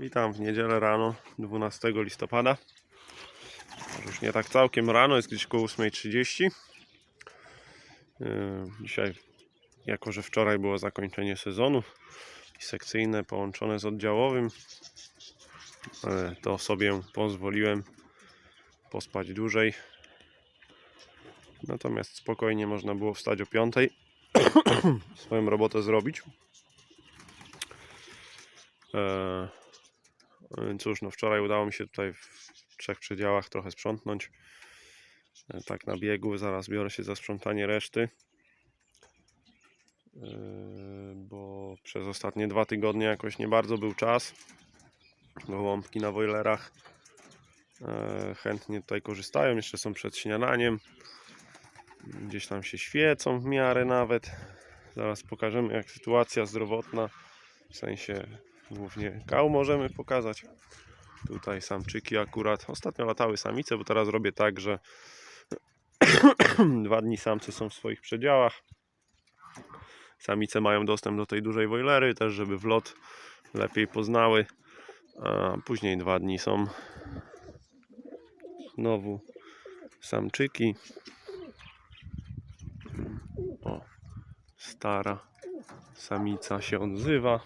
Witam w niedzielę rano 12 listopada. Już nie tak całkiem rano, jest gdzieś koło 8.30. Yy, Dzisiaj, jako że wczoraj było zakończenie sezonu i sekcyjne połączone z oddziałowym, yy, to sobie pozwoliłem pospać dłużej. Natomiast spokojnie można było wstać o 5. swoją robotę zrobić. Eee, Cóż, no wczoraj udało mi się tutaj w trzech przedziałach trochę sprzątnąć. E, Tak na biegu, zaraz biorę się za sprzątanie reszty. E, Bo przez ostatnie dwa tygodnie jakoś nie bardzo był czas. Gołąbki na wojlerach e, chętnie tutaj korzystają, jeszcze są przed śniadaniem. Gdzieś tam się świecą w miarę nawet. Zaraz pokażemy jak sytuacja zdrowotna, w sensie głównie kał możemy pokazać. Tutaj samczyki akurat. Ostatnio latały samice, bo teraz robię tak, że dwa dni samce są w swoich przedziałach. Samice mają dostęp do tej dużej wojlery, też żeby wlot lepiej poznały. A później dwa dni są znowu samczyki. O, stara samica się odzywa.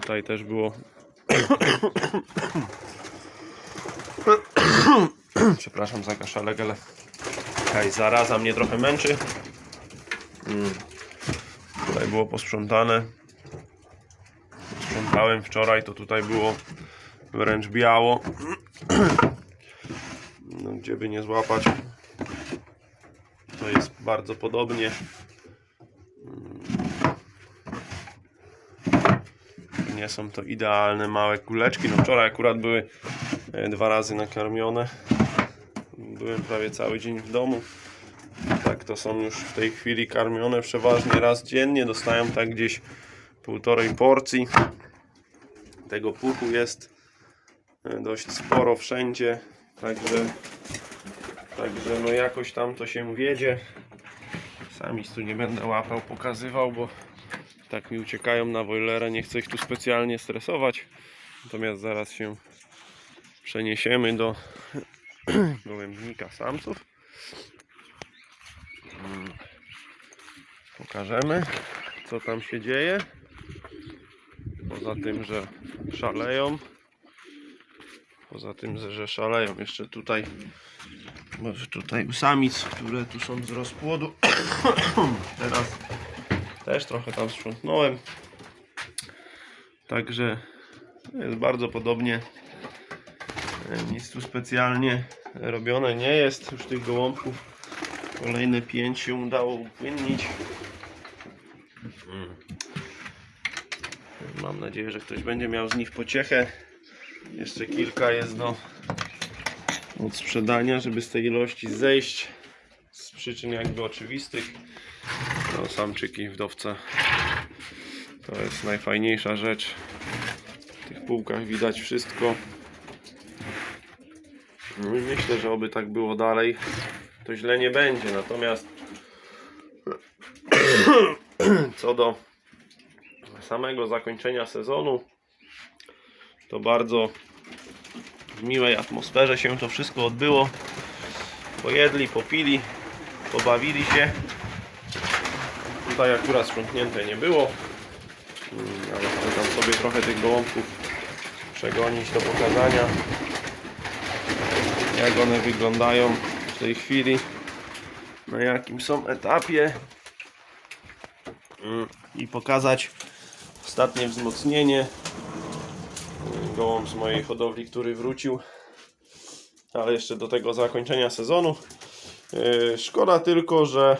Tutaj też było. Przepraszam za kaszalek, ale jakaś zaraza mnie trochę męczy. Mm. Tutaj było posprzątane. Sprzątałem wczoraj, to tutaj było wręcz biało. No, gdzie by nie złapać, to jest bardzo podobnie. Nie są to idealne małe kuleczki. No wczoraj akurat były e, dwa razy nakarmione. Byłem prawie cały dzień w domu. Tak to są już w tej chwili karmione przeważnie raz dziennie. Dostają tak gdzieś półtorej porcji. Tego puchu jest e, dość sporo wszędzie. Także, także no jakoś tam to się wiedzie. Sami tu nie będę łapał, pokazywał, bo tak mi uciekają na wojlerę, nie chcę ich tu specjalnie stresować. Natomiast zaraz się przeniesiemy do gołębnika samców. Mm. Pokażemy, co tam się dzieje. Poza tym, że szaleją. Poza tym, że szaleją jeszcze tutaj może tutaj u samic, które tu są z rozpłodu. Teraz też trochę tam sprzątnąłem. Także jest bardzo podobnie. E, Nic tu specjalnie robione nie jest. Już tych gołąbków kolejne pięć się udało upłynnić. Mm. Mam nadzieję, że ktoś będzie miał z nich pociechę. Jeszcze kilka jest do odsprzedania, żeby z tej ilości zejść z przyczyn jakby oczywistych. No, samczyki wdowce to jest najfajniejsza rzecz. W tych półkach widać wszystko. No myślę, że oby tak było dalej, to źle nie będzie. Natomiast co do samego zakończenia sezonu, to bardzo w miłej atmosferze się to wszystko odbyło. Pojedli, popili, pobawili się. Tutaj akurat sprzątnięte nie było, Mm, ale chcę tam sobie trochę tych gołąbków przegonić do pokazania, jak one wyglądają w tej chwili, na jakim są etapie. Mm, i pokazać ostatnie wzmocnienie. Mm, gołąb z mojej hodowli, który wrócił. Ale jeszcze do tego zakończenia sezonu. Yy, Szkoda tylko, że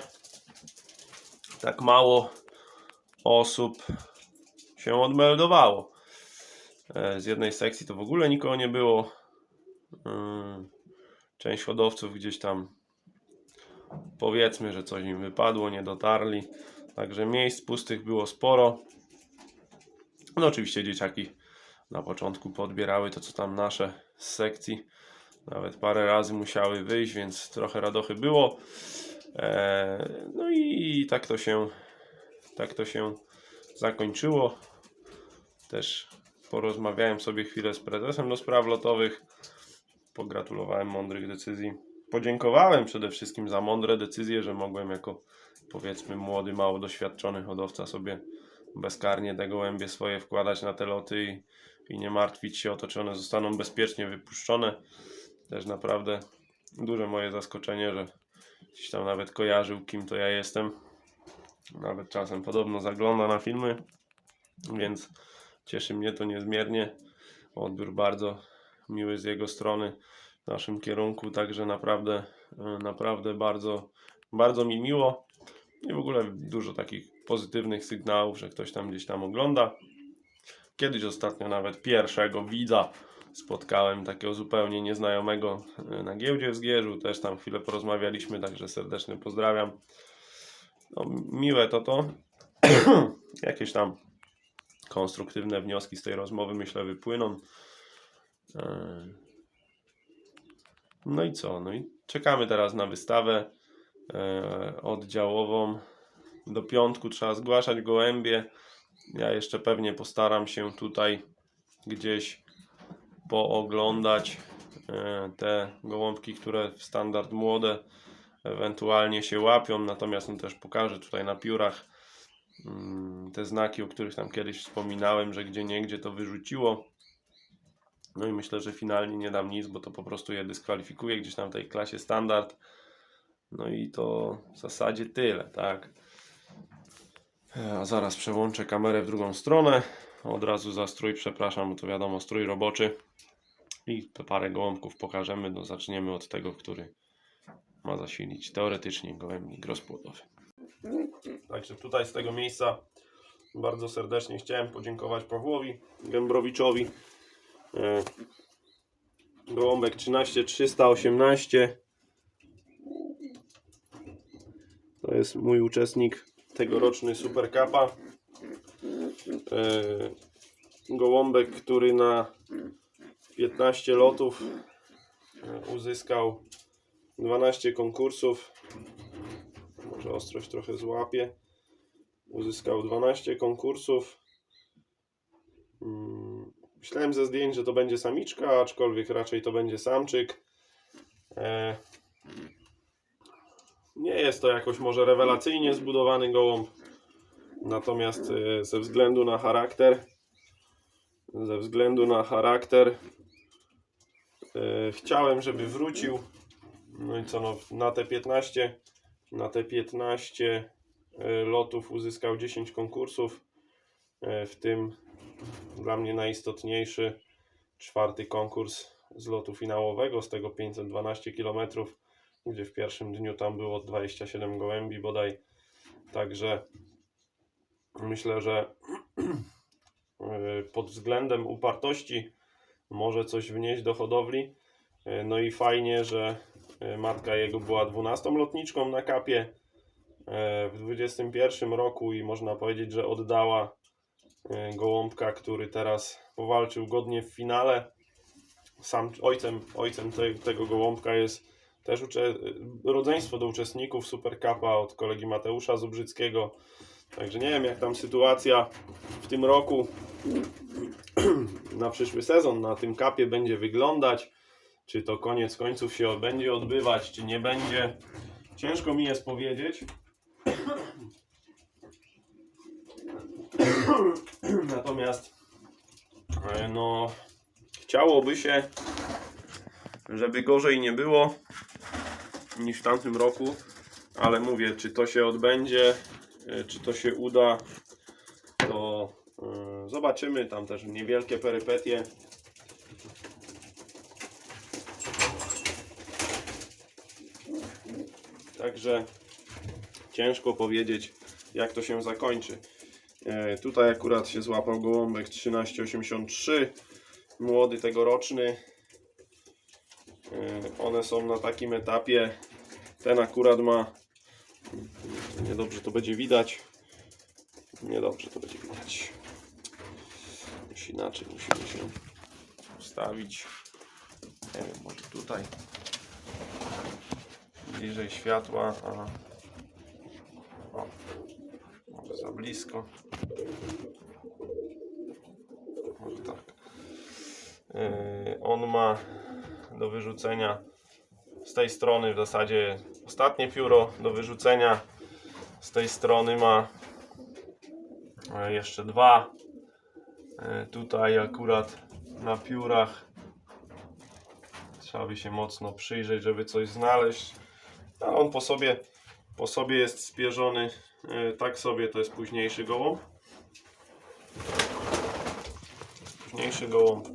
tak mało osób się odmeldowało. E, Z jednej sekcji to w ogóle nikogo nie było. Yy, Część hodowców gdzieś tam powiedzmy, że coś im wypadło, nie dotarli. Także miejsc pustych było sporo. No oczywiście dzieciaki na początku podbierały to co tam nasze z sekcji. Nawet parę razy musiały wyjść, więc trochę radochy było. E, No i tak to się tak to się zakończyło. Też porozmawiałem sobie chwilę z prezesem do spraw lotowych. Pogratulowałem mądrych decyzji. Podziękowałem przede wszystkim za mądre decyzje, że mogłem jako powiedzmy młody, mało doświadczony hodowca sobie bezkarnie te gołębie swoje wkładać na te loty i, i nie martwić się o to, czy one zostaną bezpiecznie wypuszczone. Też naprawdę duże moje zaskoczenie, że gdzieś tam nawet kojarzył, kim to ja jestem. Nawet czasem podobno zagląda na filmy, więc cieszy mnie to niezmiernie. Odbiór bardzo miły z jego strony w naszym kierunku, także naprawdę, e, naprawdę bardzo, bardzo mi miło i w ogóle dużo takich pozytywnych sygnałów, że ktoś tam gdzieś tam ogląda. Kiedyś ostatnio nawet pierwszego widza spotkałem takiego zupełnie nieznajomego e, na giełdzie w Zgierzu, też tam chwilę porozmawialiśmy, także serdecznie pozdrawiam. No, miłe to to. Jakieś tam konstruktywne wnioski z tej rozmowy myślę wypłyną. E, No i co? No i czekamy teraz na wystawę e, oddziałową. Do piątku trzeba zgłaszać gołębie. Ja jeszcze pewnie postaram się tutaj gdzieś pooglądać e, te gołąbki, które w standard młode ewentualnie się łapią, natomiast no też pokażę tutaj na piórach mm, te znaki, o których tam kiedyś wspominałem, że gdzie niegdzie to wyrzuciło. No i myślę, że finalnie nie dam nic, bo to po prostu je dyskwalifikuje gdzieś tam w tej klasie standard. No i to w zasadzie tyle, tak. E, A zaraz przełączę kamerę w drugą stronę. Od razu za strój, przepraszam, bo to wiadomo, strój roboczy. I parę gołąbków pokażemy. No, zaczniemy od tego, który ma zasilić teoretycznie gołębnik rozpłodowy. Także tutaj z tego miejsca bardzo serdecznie chciałem podziękować Pawłowi Gębrowiczowi. E, Gołąbek 13318. To jest mój uczestnik tegoroczny Super Cupa. E, Gołąbek, który na 15 lotów e, uzyskał 12 konkursów. Może ostrość trochę złapie. Uzyskał 12 konkursów. Mm, Myślałem ze zdjęć, że to będzie samiczka, aczkolwiek raczej to będzie samczyk. E, Nie jest to jakoś może rewelacyjnie zbudowany gołąb. Natomiast e, ze względu na charakter, ze względu na charakter, e, chciałem, żeby wrócił. No i co, no, na te 15, na te 15 e, lotów uzyskał 10 konkursów, w tym dla mnie najistotniejszy czwarty konkurs z lotu finałowego, z tego 512 km, gdzie w pierwszym dniu tam było 27 gołębi bodaj. Także myślę, że e, pod względem upartości może coś wnieść do hodowli. E, No i fajnie, że e, matka jego była 12 lotniczką na kapie w 21 roku i można powiedzieć, że oddała gołąbka, który teraz powalczył godnie w finale. Sam ojcem, ojcem te, tego gołąbka jest też rodzeństwo do uczestników Super Cupa od kolegi Mateusza Zubrzyckiego. Także nie wiem, jak tam sytuacja w tym roku na przyszły sezon na tym kapie będzie wyglądać. Czy to koniec końców się będzie odbywać, czy nie będzie. Ciężko mi jest powiedzieć. Natomiast e, no chciałoby się, żeby gorzej nie było niż w tamtym roku, ale mówię, czy to się odbędzie, czy to się uda, to e, zobaczymy. Tam też niewielkie perypetie. Także ciężko powiedzieć, jak to się zakończy. E, tutaj akurat się złapał gołąbek 1383, młody tegoroczny. E, one są na takim etapie. Ten akurat ma. Niedobrze to będzie widać. Niedobrze to będzie widać. Już inaczej musimy się ustawić. Nie wiem, może tutaj bliżej światła, a o, może za blisko. Może tak. Yy, on ma do wyrzucenia z tej strony w zasadzie ostatnie pióro do wyrzucenia. Tej strony ma e, jeszcze dwa. E, Tutaj akurat na piórach trzeba by się mocno przyjrzeć, żeby coś znaleźć. A on po sobie, po sobie jest spierzony. e, Tak sobie to jest późniejszy gołąb. Późniejszy gołąb.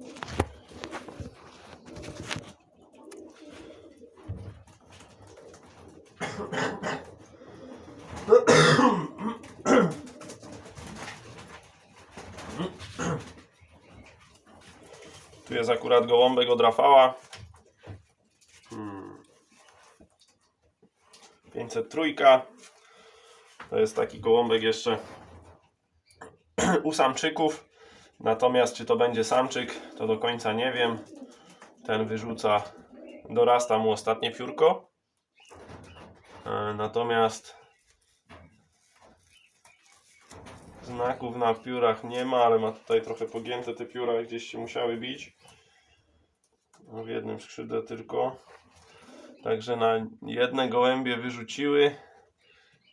Tu jest akurat gołąbek od Rafała. Hmm. 503. To jest taki gołąbek jeszcze u samczyków. Natomiast czy to będzie samczyk, to do końca nie wiem. Ten wyrzuca, dorasta mu ostatnie piórko. E, Natomiast znaków na piórach nie ma, ale ma tutaj trochę pogięte te pióra, gdzieś się musiały bić. W jednym skrzydle tylko. Także na jedne gołębie wyrzuciły.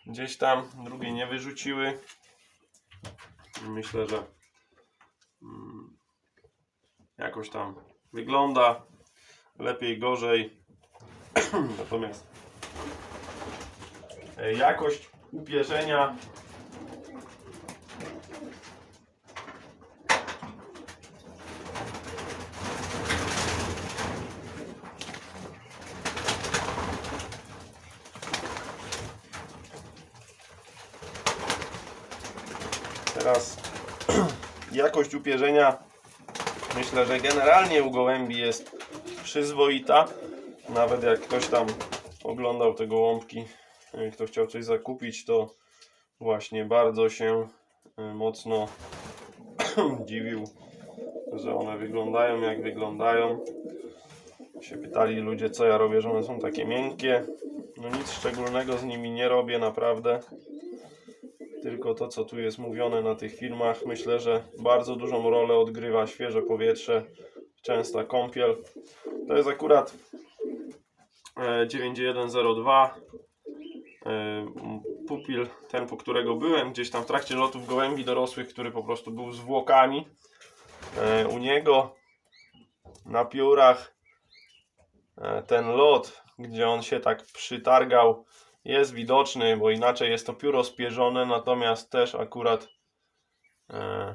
Gdzieś tam, drugie nie wyrzuciły. Myślę, że mm, jakoś tam wygląda. Lepiej, gorzej. Natomiast e, jakość upierzenia Teraz jakość upierzenia myślę, że generalnie u gołębi jest przyzwoita. Nawet jak ktoś tam oglądał te gołąbki, y, kto chciał coś zakupić, to właśnie bardzo się y, mocno dziwił, że one wyglądają jak wyglądają. Się pytali ludzie, co ja robię, że one są takie miękkie. No nic szczególnego z nimi nie robię, naprawdę tylko to, co tu jest mówione na tych filmach. Myślę, że bardzo dużą rolę odgrywa świeże powietrze, częsta kąpiel. To jest akurat e, 9102 e, pupil, ten po którego byłem gdzieś tam w trakcie lotów gołębi dorosłych, który po prostu był zwłokami. E, U niego na piórach e, ten lot, gdzie on się tak przytargał, jest widoczny, bo inaczej jest to pióro spierzone, natomiast też akurat e,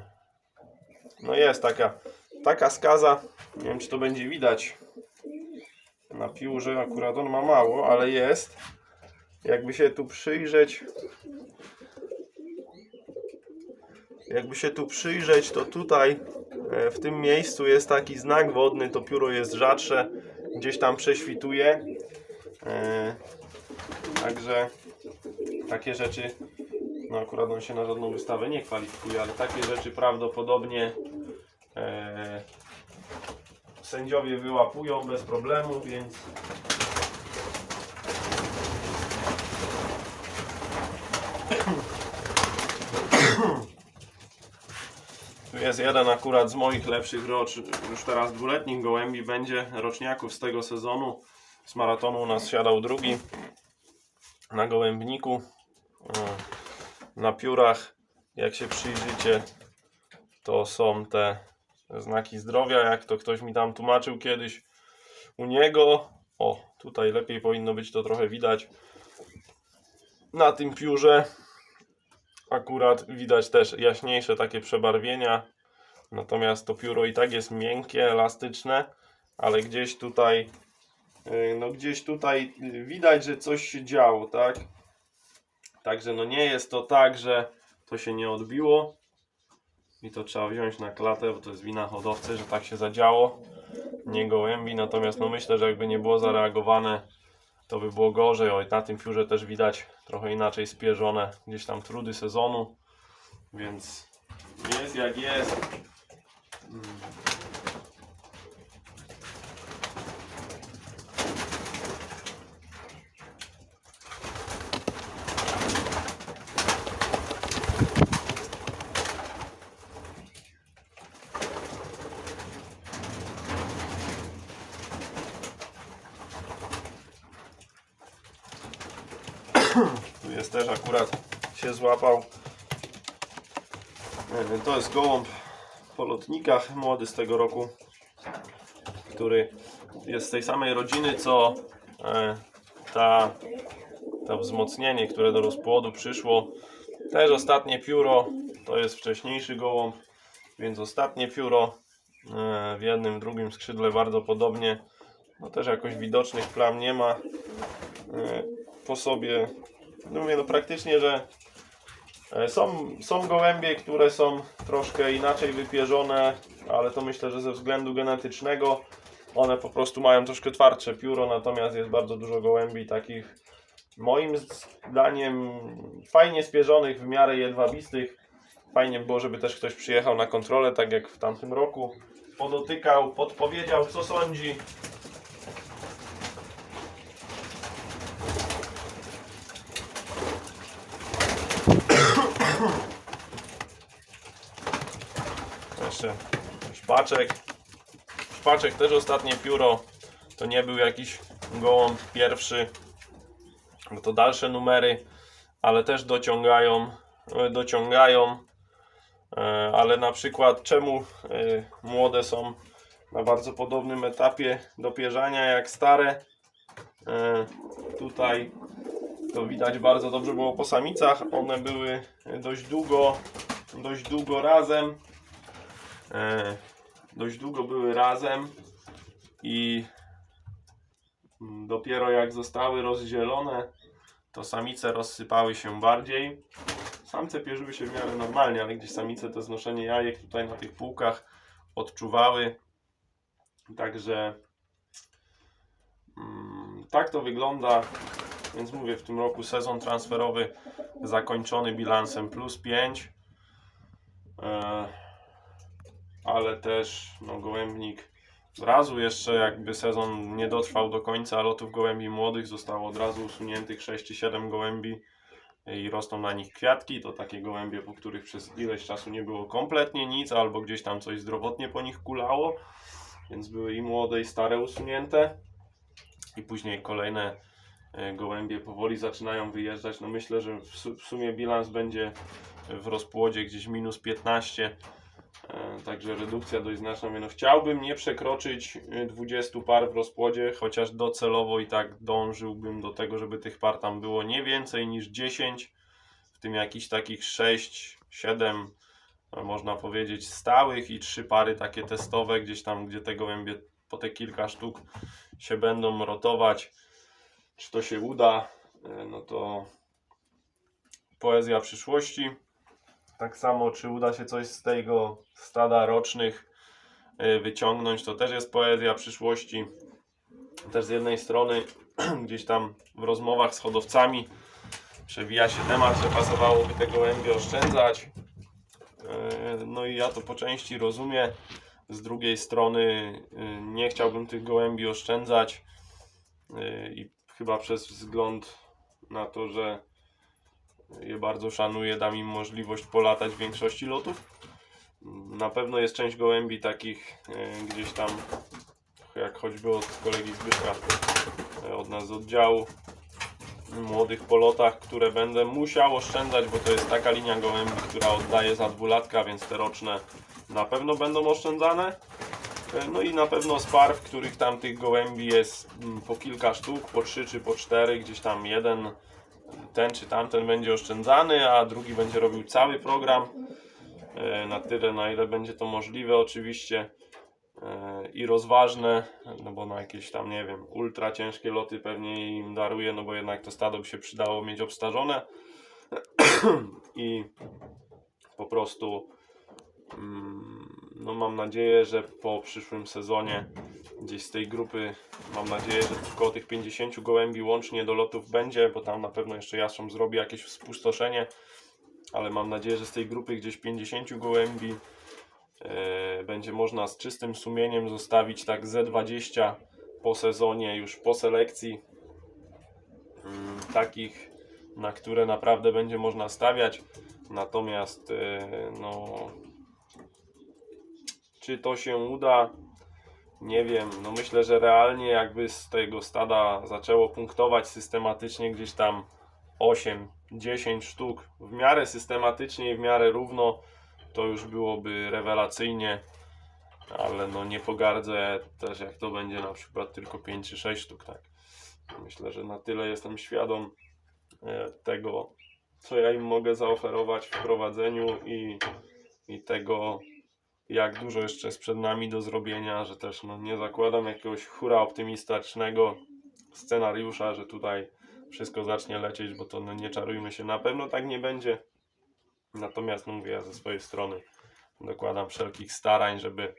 no jest taka, taka skaza, nie wiem czy to będzie widać na piórze, akurat on ma mało, ale jest. Jakby się tu przyjrzeć, jakby się tu przyjrzeć, to tutaj e, w tym miejscu jest taki znak wodny, to pióro jest rzadsze, gdzieś tam prześwituje. Także takie rzeczy, no akurat on się na żadną wystawę nie kwalifikuje, ale takie rzeczy prawdopodobnie e, sędziowie wyłapują bez problemu, więc Tu jest jeden akurat z moich lepszych rocz, już teraz dwuletnich gołębi będzie roczniaków z tego sezonu. Z maratonu u nas siadał drugi na gołębniku. O, Na piórach, jak się przyjrzycie, to są te znaki zdrowia, jak to ktoś mi tam tłumaczył kiedyś. U niego, o tutaj lepiej powinno być to trochę widać. Na tym piórze akurat widać też jaśniejsze takie przebarwienia. Natomiast to pióro i tak jest miękkie, elastyczne, ale gdzieś tutaj no gdzieś tutaj widać, że coś się działo, tak? Także no nie jest to tak, że to się nie odbiło. I to trzeba wziąć na klatę, bo to jest wina hodowcy, że tak się zadziało, nie gołębi, natomiast no myślę, że jakby nie było zareagowane, to by było gorzej, oj na tym piórze też widać trochę inaczej spierzone gdzieś tam trudy sezonu, więc jest jak jest. też akurat się złapał. E, To jest gołąb po lotnikach, młody z tego roku, który jest z tej samej rodziny co e, ta, to wzmocnienie, które do rozpłodu przyszło. Też ostatnie pióro, to jest wcześniejszy gołąb, więc ostatnie pióro e, w jednym, drugim skrzydle bardzo podobnie. No też jakoś widocznych plam nie ma po sobie. No mówię, no praktycznie, że są, są gołębie, które są troszkę inaczej wypierzone, ale to myślę, że ze względu genetycznego one po prostu mają troszkę twardsze pióro, natomiast jest bardzo dużo gołębi takich moim zdaniem fajnie spierzonych, w miarę jedwabistych. Fajnie by było, żeby też ktoś przyjechał na kontrolę, tak jak w tamtym roku. Podotykał, podpowiedział co sądzi. Szpaczek. Szpaczek też ostatnie pióro. To nie był jakiś gołąb pierwszy. Bo to dalsze numery, ale też dociągają. e, dociągają. E, Ale na przykład czemu e, młode są na bardzo podobnym etapie dopierzania jak stare? Tutaj to widać bardzo dobrze było po samicach. One były dość długo, dość długo razem. E, dość długo były razem i dopiero jak zostały rozdzielone, to samice rozsypały się bardziej. Samce pierzyły się w miarę normalnie, ale gdzieś samice to znoszenie jajek tutaj na tych półkach odczuwały. Także mm, tak to wygląda. Więc mówię, w tym roku sezon transferowy zakończony bilansem plus 5. Ale też no, gołębnik. Od razu jeszcze jakby sezon nie dotrwał do końca lotów gołębi młodych, zostało od razu usuniętych 6 czy 7 gołębi i rosną na nich kwiatki, to takie gołębie, po których przez ileś czasu nie było kompletnie nic, albo gdzieś tam coś zdrowotnie po nich kulało, więc były i młode i stare usunięte. I później kolejne e, gołębie powoli zaczynają wyjeżdżać, no myślę, że w su- w sumie bilans będzie w rozpłodzie gdzieś minus 15 E, Także redukcja dość znaczna. No, chciałbym nie przekroczyć y, 20 par w rozpłodzie, chociaż docelowo i tak dążyłbym do tego, żeby tych par tam było nie więcej niż 10, w tym jakichś takich 6, 7, e, można powiedzieć, stałych i trzy pary takie testowe, gdzieś tam, gdzie te gołębie po te kilka sztuk się będą rotować. Czy to się uda, e, no to poezja przyszłości. Tak samo, czy uda się coś z tego stada rocznych y, wyciągnąć, to też jest poezja przyszłości. Też z jednej strony, gdzieś tam w rozmowach z hodowcami przewija się temat, że pasowałoby te gołębie oszczędzać. Y, No i ja to po części rozumiem. Z drugiej strony y, nie chciałbym tych gołębi oszczędzać i chyba przez wzgląd na to, że je bardzo szanuję, dam im możliwość polatać w większości lotów. Na pewno jest część gołębi takich e, gdzieś tam, jak choćby od kolegi Zbyszka, e, od nas z oddziału, młodych polotach, które będę musiał oszczędzać, bo to jest taka linia gołębi, która oddaje za dwulatka, więc te roczne na pewno będą oszczędzane. E, No i na pewno z par, w których tam tych gołębi jest mm, po kilka sztuk, po trzy czy po cztery, gdzieś tam jeden ten czy tamten będzie oszczędzany, a drugi będzie robił cały program e, na tyle, na ile będzie to możliwe oczywiście e, i rozważne, no bo na jakieś tam, nie wiem, ultra ciężkie loty pewnie im daruję, no bo jednak to stado by się przydało mieć obstarzone i po prostu mm, no mam nadzieję, że po przyszłym sezonie gdzieś z tej grupy mam nadzieję, że około tych 50 gołębi łącznie do lotów będzie, bo tam na pewno jeszcze Jastrząb zrobi jakieś spustoszenie, ale mam nadzieję, że z tej grupy gdzieś 50 gołębi e, będzie można z czystym sumieniem zostawić tak Z20 po sezonie, już po selekcji mm, takich, na które naprawdę będzie można stawiać. Natomiast e, no, czy to się uda? Nie wiem. No myślę, że realnie jakby z tego stada zaczęło punktować systematycznie gdzieś tam 8-10 sztuk w miarę systematycznie i w miarę równo, to już byłoby rewelacyjnie. Ale no nie pogardzę też jak to będzie na przykład tylko 5 czy 6 sztuk, tak. Myślę, że na tyle jestem świadom e, tego, co ja im mogę zaoferować w prowadzeniu i, i tego, jak dużo jeszcze jest przed nami do zrobienia, że też no, nie zakładam jakiegoś hura optymistycznego scenariusza, że tutaj wszystko zacznie lecieć, bo to no, nie czarujmy się, na pewno tak nie będzie. Natomiast no, mówię, ja ze swojej strony dokładam wszelkich starań, żeby e,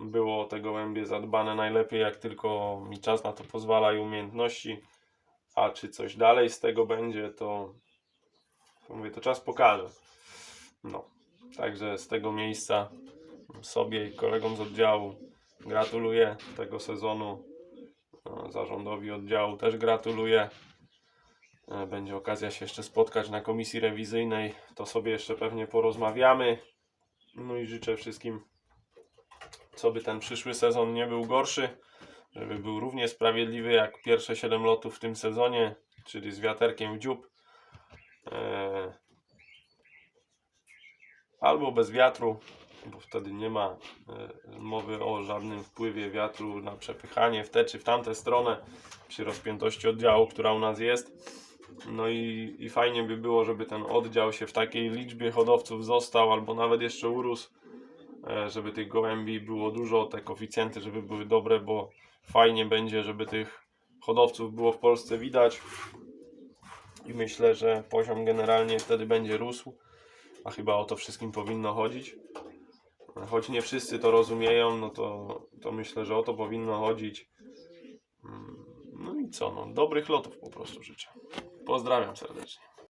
było o te gołębie zadbane najlepiej, jak tylko mi czas na to pozwala i umiejętności. A czy coś dalej z tego będzie, to, to mówię, to czas pokaże. No, także z tego miejsca sobie i kolegom z oddziału gratuluję tego sezonu. E, Zarządowi oddziału też gratuluję. E, Będzie okazja się jeszcze spotkać na komisji rewizyjnej. To sobie jeszcze pewnie porozmawiamy. No i życzę wszystkim, co by ten przyszły sezon nie był gorszy, żeby był równie sprawiedliwy jak pierwsze 7 lotów w tym sezonie, czyli z wiaterkiem w dziób. E, Albo bez wiatru, bo wtedy nie ma e, mowy o żadnym wpływie wiatru na przepychanie w tę czy w tamtę stronę przy rozpiętości oddziału, która u nas jest. No i, i fajnie by było, żeby ten oddział się w takiej liczbie hodowców został, albo nawet jeszcze urósł, e, żeby tych gołębi było dużo, te koeficjenty, żeby były dobre, bo fajnie będzie, żeby tych hodowców było w Polsce widać. I myślę, że poziom generalnie wtedy będzie rósł, a chyba o to wszystkim powinno chodzić. Choć nie wszyscy to rozumieją, no to, to myślę, że o to powinno chodzić. Mm, No i co, no, dobrych lotów po prostu życzę. Pozdrawiam serdecznie.